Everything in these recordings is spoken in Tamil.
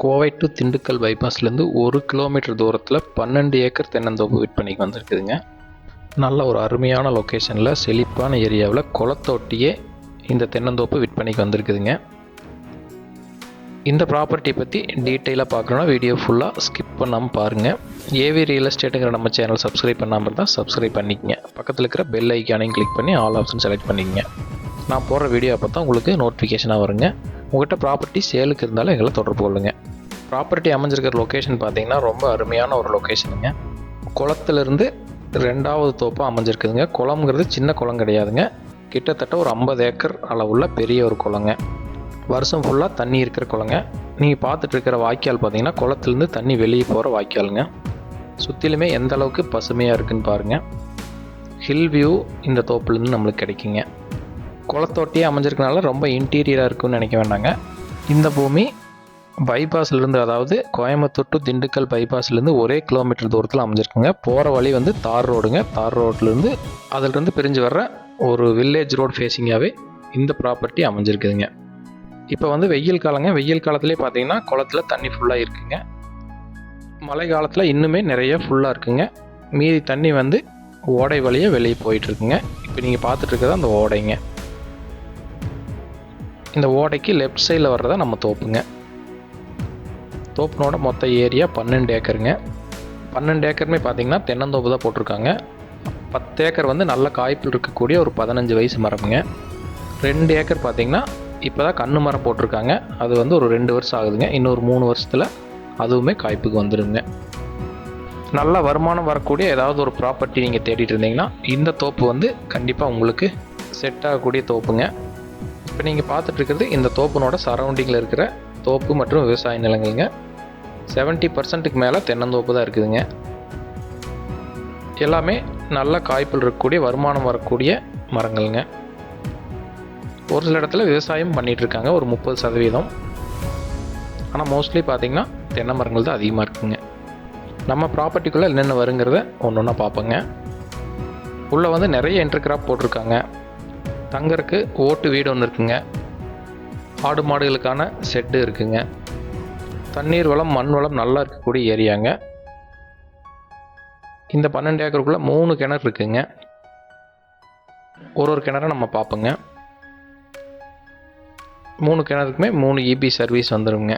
கோவை டு திண்டுக்கல் பைபாஸ்லேருந்து ஒரு கிலோமீட்டர் தூரத்தில் பன்னெண்டு ஏக்கர் தென்னந்தோப்பு விற்பனைக்கு வந்திருக்குதுங்க. நல்ல ஒரு அருமையான லொக்கேஷனில் செழிப்பான ஏரியாவில் குளத்தொட்டியே இந்த தென்னந்தோப்பு விற்பனைக்கு வந்திருக்குதுங்க. இந்த ப்ராப்பர்ட்டி பற்றி டீட்டெயிலாக பார்க்கணுன்னா வீடியோ ஃபுல்லாக ஸ்கிப் பண்ணாமல் பாருங்கள் ஏவி ரியல் எஸ்டேட்டுங்கிற நம்ம சேனல் சப்ஸ்கிரைப் பண்ணாமல் இருந்தால் சப்ஸ்கிரைப் பண்ணிக்கங்க. பக்கத்தில் இருக்கிற பெல் ஐக்கானையும் கிளிக் பண்ணி ஆல் ஆப்ஷன் செலக்ட் பண்ணிக்கங்க. நான் போடுற வீடியோ அப்போ தான் உங்களுக்கு நோட்டிஃபிகேஷனாக வருங்க. உங்கள்கிட்ட ப்ராப்பர்ட்டி சேலுக்கு இருந்தாலும் எங்களை தொடர்பு கொள்ளுங்கள் ப்ராப்பர்ட்டி அமைஞ்சிருக்கிற லொக்கேஷன் பார்த்தீங்கன்னா ரொம்ப அருமையான ஒரு லொக்கேஷனுங்க குளத்துலேருந்து ரெண்டாவது தோப்பாக அமைஞ்சிருக்குதுங்க. குளம்ங்கிறது சின்ன குளம் கிடையாதுங்க. கிட்டத்தட்ட ஒரு ஐம்பது ஏக்கர் அளவுள்ள பெரிய ஒரு குளங்க. வருஷம் ஃபுல்லாக தண்ணி இருக்கிற குளங்க. நீங்கள் பார்த்துட்டு இருக்கிற வாய்க்கால் பார்த்தீங்கன்னா குளத்துலேருந்து தண்ணி வெளியே போகிற வாய்க்காலுங்க. சுற்றிலுமே எந்த அளவுக்கு பசுமையாக இருக்குன்னு பாருங்கள் ஹில் வியூ இந்த தோப்புலேருந்து நம்மளுக்கு கிடைக்குங்க. குளத்தோட்டியே அமைஞ்சிருக்கனால ரொம்ப இன்டீரியராக இருக்குன்னு நினைக்க வேண்டாங்க. இந்த பூமி பைபாஸ்லேருந்து அதாவது கோயம்புத்தூர் டு திண்டுக்கல் பைபாஸ்லேருந்து ஒரே கிலோமீட்டர் தூரத்தில் அமைஞ்சிருக்குங்க. போகிற வழி வந்து தார் ரோடுங்க. தார் ரோட்லேருந்து அதிலிருந்து பிரிஞ்சு வர்ற ஒரு வில்லேஜ் ரோடு ஃபேஸிங்காகவே இந்த ப்ராப்பர்ட்டி அமைஞ்சிருக்குதுங்க. இப்போ வந்து வெயில் காலங்க. வெயில் காலத்துலேயே பார்த்தீங்கன்னா குளத்துல தண்ணி ஃபுல்லாக இருக்குங்க. மழை காலத்தில் இன்னுமே நிறைய ஃபுல்லாக இருக்குங்க. மீதி தண்ணி வந்து ஓடை வழியாக வெளியே போயிட்டு இருக்குங்க இப்போ நீங்கள் பார்த்துட்டு அந்த ஓடைங்க. இந்த ஓடைக்கு லெஃப்ட் சைடில் வர்றதா நம்ம தோப்புங்க. தோப்புனோட மொத்த ஏரியா பன்னெண்டு ஏக்கருங்க. பன்னெண்டு ஏக்கருமே பார்த்தீங்கன்னா தென்னந்தோப்பு தான் போட்டிருக்காங்க. பத்து ஏக்கர் வந்து நல்ல காய்ப்பில் இருக்கக்கூடிய ஒரு பதினஞ்சு வயசு மரமுங்க. ரெண்டு ஏக்கர் பார்த்தீங்கன்னா இப்போ தான் கண்ணு மரம் போட்டிருக்காங்க. அது வந்து ஒரு ரெண்டு வருஷம் ஆகுதுங்க. இன்னொரு மூணு வருஷத்தில் அதுவுமே காய்ப்புக்கு வந்துடுங்க நல்ல வருமானம் வரக்கூடிய ஏதாவது ஒரு ப்ராப்பர்ட்டி நீங்கள் தேடிட்டு இருந்தீங்கன்னா இந்த தோப்பு வந்து கண்டிப்பாக உங்களுக்கு செட் ஆகக்கூடிய தோப்புங்க. இப்போ நீங்கள் பார்த்துட்டு இருக்கிறது இந்த தோப்புனோட சரௌண்டிங்கில் இருக்கிற தோப்பு மற்றும் விவசாய நிலங்கள்ங்க. செவன்ட்டி பர்சன்ட்டுக்கு மேலே தென்னந்தோப்பு தான் இருக்குதுங்க. எல்லாமே நல்ல காய்ப்பில் இருக்கக்கூடிய வருமானம் வரக்கூடிய மரங்கள்ங்க. ஒரு சில இடத்துல விவசாயம் பண்ணிகிட்ருக்காங்க ஒரு முப்பது சதவீதம். ஆனால் மோஸ்ட்லி பார்த்திங்கன்னா தென்னை மரங்கள் தான் அதிகமாக இருக்குங்க. நம்ம ப்ராப்பர்ட்டிக்குள்ளே என்னென்ன வருங்கிறத ஒன்று ஒன்றா பார்ப்போங்க உள்ளே வந்து நிறைய இன்டர்கிராப் போட்டிருக்காங்க. தங்கறக்கு ஓட்டு வீடு ஒன்று இருக்குங்க. ஆடு மாடுகளுக்கான செட்டு இருக்குங்க. தண்ணீர் வளம் மண் வளம் நல்லா இருக்கக்கூடிய ஏரியாங்க. இந்த பன்னெண்டு ஏக்கருக்குள்ளே மூணு கிணறு இருக்குங்க. ஒரு ஒரு கிணறை நம்ம பார்ப்போங்க. மூணு கிணறுக்குமே மூணு இபி சர்வீஸ் வந்துடுங்க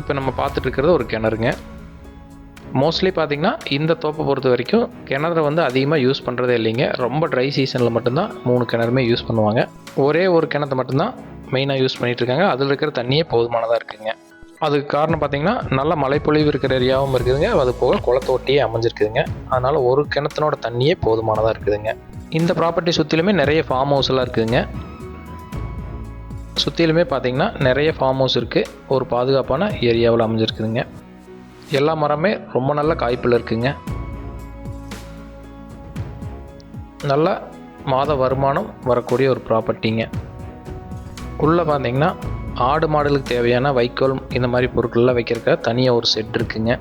இப்போ நம்ம பார்த்துட்ருக்கிறது ஒரு கிணறுங்க. மோஸ்ட்லி பார்த்திங்கன்னா இந்த தோப்பை பொறுத்த வரைக்கும் கிணறு வந்து அதிகமாக யூஸ் பண்ணுறதே இல்லைங்க. ரொம்ப ட்ரை சீசனில் மட்டும்தான் மூணு கிணறுமே யூஸ் பண்ணுவாங்க. ஒரே ஒரு கிணத்தை மட்டும்தான் மெயினாக யூஸ் பண்ணிகிட்ருக்காங்க இருக்காங்க அதில் இருக்கிற தண்ணியே போதுமானதாக இருக்குங்க. அதுக்கு காரணம் பார்த்தீங்கன்னா நல்ல மழைப்பொழிவு இருக்கிற ஏரியாவும் இருக்குதுங்க. அது போக குளத்தோட்டியே அமைஞ்சிருக்குதுங்க. அதனால் ஒரு கிணத்தினோட தண்ணியே போதுமானதாக இருக்குதுங்க. இந்த ப்ராப்பர்ட்டி சுற்றிலுமே நிறைய ஃபார்ம் ஹவுஸ்லாம் இருக்குதுங்க. சுற்றிலுமே பார்த்தீங்கன்னா நிறைய ஃபார்ம் ஹவுஸ் இருக்குது ஒரு பாதுகாப்பான ஏரியாவில் அமைஞ்சிருக்குதுங்க. எல்லா மரமே ரொம்ப நல்ல காய்ப்பில் இருக்குதுங்க நல்ல மாத வருமானம் வரக்கூடிய ஒரு ப்ராப்பர்ட்டிங்க உள்ளே பார்த்தீங்கன்னா ஆடு மாடுகளுக்கு தேவையான வைக்கோல் இந்த மாதிரி பொருட்கள்லாம் வைக்கிறக்க தனியாக ஒரு செட் இருக்குங்க.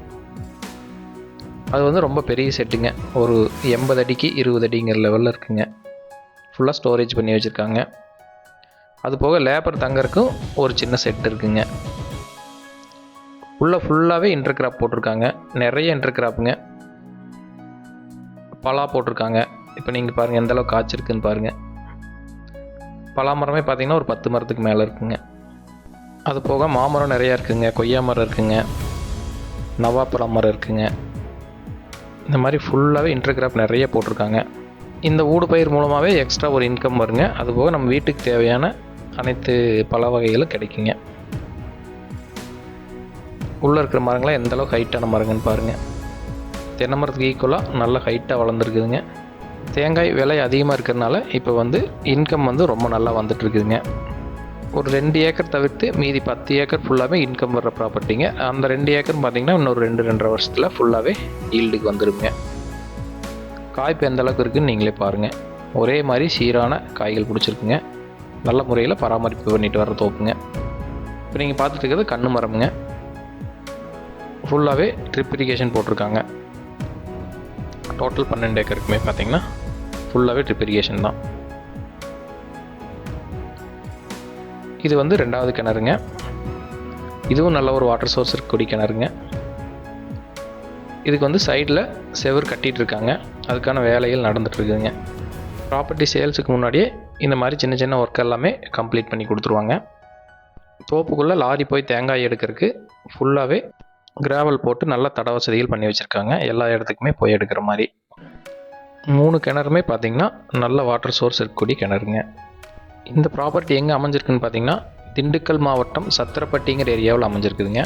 அது வந்து ரொம்ப பெரிய செட்டுங்க ஒரு எண்பது அடிக்கு இருபது அடிங்கிற லெவலில் இருக்குங்க. ஃபுல்லாக ஸ்டோரேஜ் பண்ணி வச்சுருக்காங்க. அது போக லேபர் தங்கறக்கும் ஒரு சின்ன செட் இருக்குங்க. உள்ளே ஃபுல்லாகவே இன்டர்கிராப் போட்டிருக்காங்க. நிறைய இன்டர்கிராப்புங்க பலா போட்டிருக்காங்க. இப்போ நீங்கள் பாருங்கள் எந்த அளவுக்கு காய்ச்சிருக்குன்னு பாருங்கள் பலாமரமே பார்த்திங்கன்னா பார்த்தீங்கன்னா ஒரு பத்து மரத்துக்கு மேலே இருக்குங்க. அது போக மாமரம் நிறையா இருக்குங்க. கொய்யா மரம் இருக்குங்க. நவாப்பழ மரம் இருக்குங்க. இந்த மாதிரி ஃபுல்லாகவே இன்டர்கிராப் நிறைய போட்டிருக்காங்க. இந்த ஊடு பயிர் மூலமாகவே எக்ஸ்ட்ரா ஒரு இன்கம் வருங்க. அதுபோக நம்ம வீட்டுக்கு தேவையான அனைத்து பல வகைகளும் கிடைக்குங்க. உள்ளே இருக்கிற மரங்களாம் எந்தளவுக்கு ஹைட்டான மரங்கன்னு பாருங்கள் தென்னை மரத்துக்கு ஈக்குவலாக நல்ல ஹைட்டாக வளர்ந்துருக்குதுங்க. தேங்காய் விலை அதிகமாக இருக்கிறதுனால இப்போ வந்து இன்கம் வந்து ரொம்ப நல்லா வந்துட்டுருக்குதுங்க. ஒரு ரெண்டு ஏக்கர் தவிர்த்து மீதி பத்து ஏக்கர் ஃபுல்லாகவே இன்கம் வர்ற ப்ராப்பர்ட்டிங்க அந்த ரெண்டு ஏக்கர் பார்த்தீங்கன்னா இன்னொரு ரெண்டு ரெண்டரை வருஷத்தில் ஃபுல்லாகவே ஈல்டுக்கு வந்துடுங்க காய்ப்பு எந்த அளவுக்கு இருக்குன்னு நீங்களே பாருங்கள் ஒரே மாதிரி சீரான காய்கள் பிடிச்சிருக்குங்க. நல்ல முறையில் பராமரிப்பு பண்ணிட்டு வர தோப்புங்க. இப்போ நீங்கள் பார்த்துட்டு இருக்கிறது கண்ணு மரமுங்க. ஃபுல்லாகவே ட்ரிப் இரிகேஷன் போட்டிருக்காங்க. டோட்டல் பன்னெண்டு ஏக்கருக்குமே பார்த்தீங்கன்னா ஃபுல்லாகவே ட்ரிப் இரிகேஷன் தான். இது வந்து ரெண்டாவது கிணறுங்க. இதுவும் நல்ல ஒரு வாட்டர் சோர்ஸ் இருக்கக்கூடிய கிணறுங்க. இதுக்கு வந்து சைடில் செவர் கட்டிகிட்டு இருக்காங்க. அதுக்கான வேலைகள் நடந்துகிட்ருக்குதுங்க ப்ராப்பர்ட்டி சேல்ஸுக்கு முன்னாடியே இந்த மாதிரி சின்ன சின்ன ஒர்க் எல்லாமே கம்ப்ளீட் பண்ணி கொடுத்துருவாங்க. தோப்புக்குள்ளே லாரி போய் தேங்காய் எடுக்கிறதுக்கு ஃபுல்லாகவே கிராவல் போட்டு நல்ல தட வசதிகள் பண்ணி வச்சுருக்காங்க. எல்லா இடத்துக்குமே போய் எடுக்கிற மாதிரி. மூணு கிணறுமே பார்த்தீங்கன்னா நல்ல வாட்டர் சோர்ஸ் இருக்கக்கூடிய கிணறுங்க. இந்த ப்ராப்பர்ட்டி எங்கே அமைஞ்சிருக்குன்னு பார்த்தீங்கன்னா திண்டுக்கல் மாவட்டம் சத்திரப்பட்டிங்கிற ஏரியாவில் அமைஞ்சிருக்குதுங்க.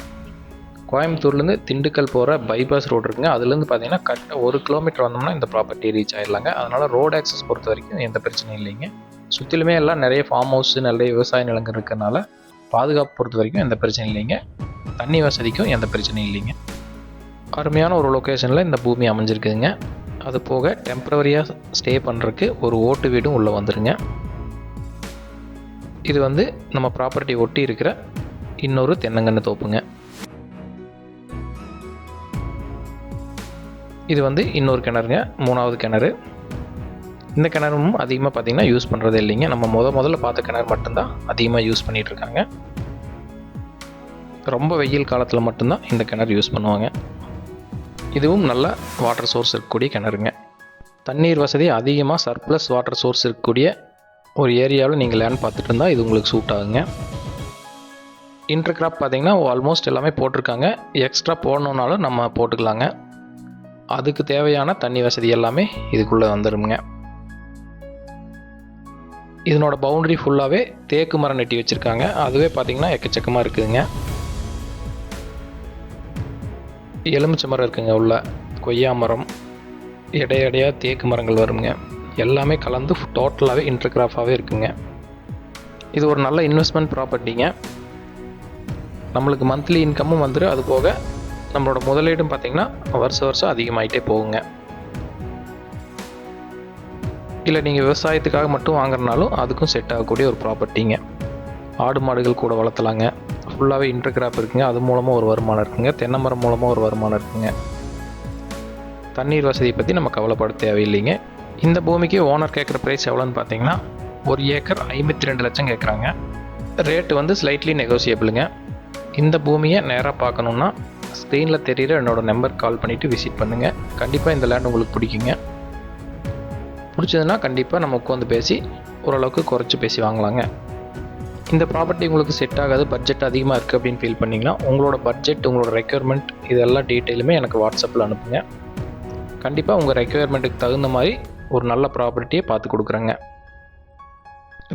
கோயம்புத்தூர்லேருந்து திண்டுக்கல் போகிற பைபாஸ் ரோடு இருக்குங்க. அதுலேருந்து பார்த்தீங்கன்னா கரெக்டாக ஒரு கிலோமீட்டர் வந்தோம்னா இந்த ப்ராப்பர்ட்டி ரீச் ஆயிடலாங்க. அதனால் ரோடு ஆக்சஸ் பொறுத்த வரைக்கும் எந்த பிரச்சனையும் இல்லைங்க. சுற்றிலுமே எல்லாம் நிறைய ஃபார்ம் ஹவுஸ் நிறைய விவசாய நிலங்கள் இருக்கிறனால பாதுகாப்பு பொறுத்த வரைக்கும் எந்த பிரச்சனையும் இல்லைங்க. தண்ணி வசதிக்கும் எந்த பிரச்சனையும் இல்லைங்க. அருமையான ஒரு லொக்கேஷனில் இந்த பூமி அமைஞ்சிருக்குதுங்க. அது போக டெம்பரவரியாக ஸ்டே பண்ணுறதுக்கு ஒரு ஓட்டு வீடும் உள்ளே வந்துடுங்க இது வந்து நம்ம ப்ராப்பர்ட்டி ஒட்டி இருக்கிற இன்னொரு தென்னங்கன்று தோப்புங்க. இது வந்து இன்னொரு கிணறுங்க. மூணாவது கிணறு. இந்த கிணறும் அதிகமாக பார்த்தீங்கன்னா யூஸ் பண்ணுறது இல்லைங்க. நம்ம முத முதல்ல பார்த்த கிணறு மட்டும்தான் அதிகமாக யூஸ் பண்ணிகிட்டு இருக்காங்க. ரொம்ப வெயில் காலத்தில் மட்டும்தான் இந்த கிணறு யூஸ் பண்ணுவாங்க. இதுவும் நல்ல வாட்டர் சோர்ஸ் இருக்கக்கூடிய கிணறுங்க. தண்ணீர் வசதி அதிகமாக சர்ப்ளஸ் வாட்டர் சோர்ஸ் இருக்கக்கூடிய ஒரு ஏரியாவில் நீங்கள் லேண்ட் பார்த்துட்டு இருந்தால் இது உங்களுக்கு சூட் ஆகுங்க. இன்டர் கிராப் பார்த்தீங்கன்னா ஆல்மோஸ்ட் எல்லாமே போட்டிருக்காங்க. எக்ஸ்ட்ரா போடணுன்னாலும் நம்ம போட்டுக்கலாங்க. அதுக்கு தேவையான தண்ணி வசதி எல்லாமே இதுக்குள்ளே வந்துடுங்க இதனோட பவுண்டரி ஃபுல்லாகவே தேக்கு மரம் நட்டி வச்சுருக்காங்க. அதுவே பார்த்தீங்கன்னா எக்கச்சக்கமாக இருக்குதுங்க. எலுமிச்சை மரம் இருக்குங்க உள்ள. கொய்யா மரம் இடையடையாக தேக்கு மரங்கள் வருங்க. எல்லாமே கலந்து டோட்டலாகவே இன்டர்கிராஃபாகவே இருக்குங்க. இது ஒரு நல்ல இன்வெஸ்ட்மெண்ட் ப்ராப்பர்ட்டிங்க நம்மளுக்கு மந்த்லி இன்கமும் வந்துடும் அது போக நம்மளோட முதலீடும் பார்த்திங்கன்னா வருஷம் வருஷம் அதிகமாகிட்டே போகுங்க. இல்லை நீங்கள் விவசாயத்துக்காக மட்டும் வாங்குறனாலும் அதுக்கும் செட் ஆகக்கூடிய ஒரு ப்ராப்பர்ட்டிங்க ஆடு மாடுகள் கூட வளர்த்தலாங்க. ஃபுல்லாகவே இன்டர்கிராப் இருக்குங்க. அது மூலமாக ஒரு வருமானம் இருக்குங்க. தென்னை மரம் மூலமாக ஒரு வருமானம் இருக்குங்க. தண்ணீர் வசதியை பற்றி நம்ம கவலைப்பட தேவையில்லைங்க. இந்த பூமிக்கு ஓனர் கேட்குற ப்ரைஸ் எவ்வளோன்னு பார்த்தீங்கன்னா ஒரு ஏக்கர் ஐம்பத்தி ரெண்டு லட்சம் கேட்குறாங்க ரேட்டு வந்து ஸ்லைட்லி நெகோசியபிளுங்க இந்த பூமியை நேராக பார்க்கணுன்னா ஸ்க்ரீனில் தெரிகிற என்னோடய நம்பர் கால் பண்ணிவிட்டு விசிட் பண்ணுங்கள் கண்டிப்பாக இந்த லேண்ட் உங்களுக்கு பிடிக்குங்க. பிடிச்சதுன்னா கண்டிப்பாக நம்ம உட்காந்து பேசி ஓரளவுக்கு குறைச்சி பேசி வாங்கலாங்க. இந்த ப்ராப்பர்ட்டி உங்களுக்கு செட் ஆகாது பட்ஜெட் அதிகமாக இருக்குது அப்படின்னு ஃபீல் பண்ணிங்கன்னா உங்களோட பட்ஜெட் உங்களோட ரெக்குயர்மெண்ட் இதெல்லாம் டீட்டெயிலுமே எனக்கு வாட்ஸ்அப்பில் அனுப்புங்க. கண்டிப்பாக உங்கள் ரெக்குயர்மெண்ட்டுக்கு தகுந்த மாதிரி ஒரு நல்ல ப்ராப்பர்ட்டியை பார்த்து கொடுக்குறேங்க.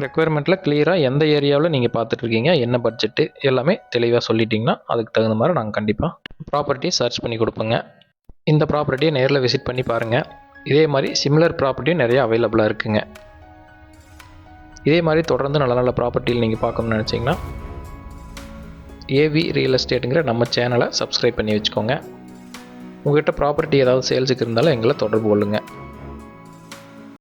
ரெக்குயர்மெண்ட்டில் கிளியராக எந்த ஏரியாவில் நீங்கள் பார்த்துட்ருக்கீங்க என்ன பட்ஜெட்டு எல்லாமே தெளிவாக சொல்லிட்டிங்கன்னா அதுக்கு தகுந்த மாதிரி நாங்கள் கண்டிப்பாக ப்ராப்பர்ட்டியை சர்ச் பண்ணி கொடுப்போங்க. இந்த ப்ராப்பர்ட்டியை நேரில் விசிட் பண்ணி பாருங்கள் இதே மாதிரி சிமிலர் ப்ராப்பர்ட்டியும் நிறைய அவைலபிளாக இருக்குங்க. இதே மாதிரி தொடர்ந்து நல்ல நல்ல ப்ராப்பர்ட்டியில் நீங்கள் பார்க்கணும்னு நினச்சிங்கன்னா ஏவி ரியல் எஸ்டேட்டுங்கிற நம்ம சேனலை சப்ஸ்கிரைப் பண்ணி வச்சுக்கோங்க. உங்கள்கிட்ட ப்ராப்பர்ட்டி ஏதாவது சேல்ஸுக்கு இருந்தாலும் எங்களை தொடர்பு கொள்ளுங்கள்